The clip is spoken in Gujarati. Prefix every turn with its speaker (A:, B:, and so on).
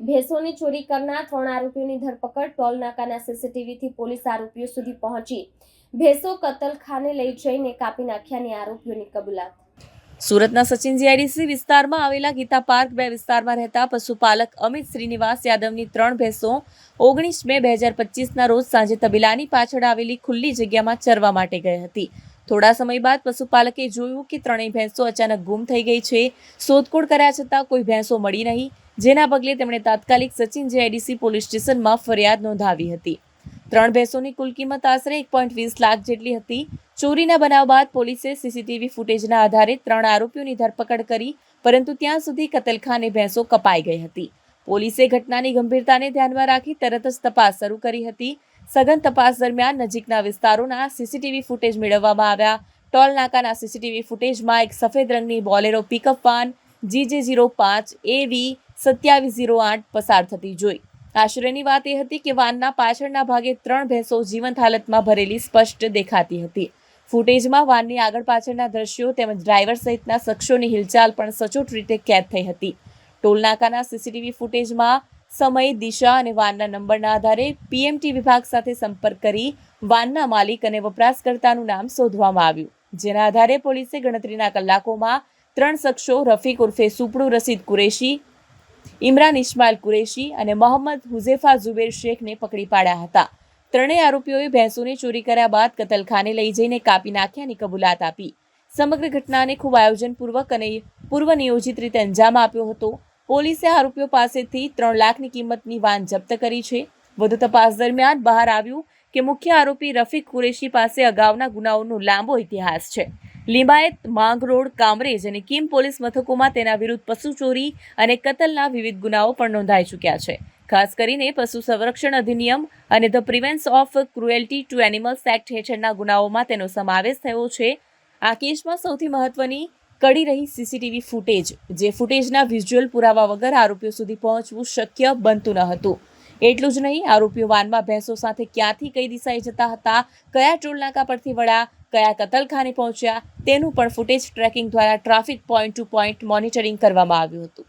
A: ભેંસોની ચોરી કરનાર ત્રણ આરોપીઓની ધરપકડ, ટોલ નાકાના સીસીટીવીથી પોલીસ આરોપીઓ સુધી પહોંચી. ભેંસો કતલખાને લઈ જઈને કાપી નાખ્યાની આરોપીઓની કબૂલાત.
B: સુરતના સચિન જીઆઈડીસી વિસ્તારમાં આવેલા ગીતા પાર્ક બે વિસ્તારમાં રહેતા પશુપાલક અમિત શ્રીનિવાસ યાદવની ત્રણ ભેંસો ઓગણીસ મે બે હજાર પચીસના રોજ સાંજે તબીલાની પાછળ આવેલી ખુલ્લી જગ્યામાં ચરવા માટે ગઈ હતી. થોડા સમય બાદ પશુપાલકે જોયું કે ત્રણેય ભેંસો અચાનક ગુમ થઈ ગઈ છે. શોધખોળ કર્યા છતાં કોઈ ભેંસો મળી નહીં. જેના પગલે તેમણે તાત્કાલિક સચિન જેઆઈડીસી પોલીસ સ્ટેશનમાં ફરિયાદ નોંધાવી હતી. ત્રણ ભેંસોની કુલ કિંમત આશરે એક પોઈન્ટ વીસ લાખ જેટલી હતી. ચોરીના બનાવ બાદ પોલીસે સીસીટીવી ફૂટેજના આધારે ત્રણ આરોપીઓની ધરપકડ કરી, પરંતુ ત્યાં સુધી કતલખાને ભેંસો કપાઈ ગઈ હતી. પોલીસે ઘટનાની ગંભીરતાને ધ્યાનમાં રાખી તરત જ તપાસ શરૂ કરી હતી. સઘન તપાસ દરમિયાન નજીકના વિસ્તારોના સીસીટીવી ફૂટેજ મેળવવામાં આવ્યા. ટોલ નાકાના સીસીટીવી ફૂટેજમાં એક સફેદ રંગની Bolero pickup van GJ zero પાંચ એવી સત્યાવીસ ઝીરો આઠ પસાર થતી જોઈ. આશ્ચર્યની વાત એ હતી કે વાનના પાછળના ભાગે ત્રણ ભેંસો જીવંત હાલતમાં ભરેલી સ્પષ્ટ દેખાતી હતી. ફૂટેજમાં વાનની આગળ પાછળના દ્રશ્યો તેમજ ડ્રાઈવર સહિતના શખ્સોની હિલચાલ પણ સચોટ રીતે કેદ થઈ હતી. ટોલનાકાના સીસીટીવી ફૂટેજમાં સમય, દિશા અને વાનના નંબરના આધારે પીએમટી વિભાગ સાથે સંપર્ક કરી વાનના માલિક અને વપરાશકર્તાનું નામ શોધવામાં આવ્યું. જેના આધારે પોલીસે ગણતરીના કલાકોમાં ત્રણ શખ્સો રફીક ઉર્ફે સુપડુ રસીદ કુરેશી, ઇમરાન ઇસ્માઇલ કુરેશી અને મોહમ્મદ હુઝેફા ઝુબેર શેખને પકડી પાડ્યા હતા. ત્રણેય આરોપીઓએ ભેંસોને ચોરી કર્યા બાદ કતલખાને લઈ જઈને કાપી નાખ્યાની કબૂલાત આપી. સમગ્ર ઘટનાને ખૂબ આયોજનપૂર્વક અને પૂર્વ નિયોજિત રીતે અંજામ આપ્યો હતો. પોલીસે આરોપીઓ પાસેથી ત્રણ લાખની કિંમતની વાન જપ્ત કરી છે. વધુ તપાસ દરમિયાન બહાર આવ્યું કે મુખ્ય આરોપી રફીક કુરેશી પાસે અગાઉના ગુનાઓનો લાંબો ઇતિહાસ છે. લિંબાયત માંગરોડ કામરેજ અને કિમ પોલીસ મથકોમાં તેના વિરુદ્ધ પશુ ચોરી અને કતલના વિવિધ ગુનાઓ પણ નોંધાઈ ચૂક્યા છે. ખાસ કરીને પશુ સંરક્ષણ અધિનિયમ અને the prevention of cruelty to animals act હેઠળના ગુનાઓમાં તેનો સમાવેશ થયો છે. આ કેસમાં સૌથી મહત્વની કડી રહી સીસીટીવી ફૂટેજ જે ફૂટેજના વિઝ્યુઅલ પુરાવા વગર આરોપીઓ સુધી પહોંચવું શક્ય બનતું ન હતું. એટલું જ નહીં, આરોપીઓ વાનમાં ભેંસો સાથે ક્યાંથી કઈ દિશાએ જતા હતા, કયા ટોલનાકા પરથી વળ્યા, કયા કતલખાને પહોંચ્યા, તેનું પણ ફૂટેજ ટ્રેકિંગ દ્વારા traffic point to point monitoring કરવામાં આવ્યું હતું.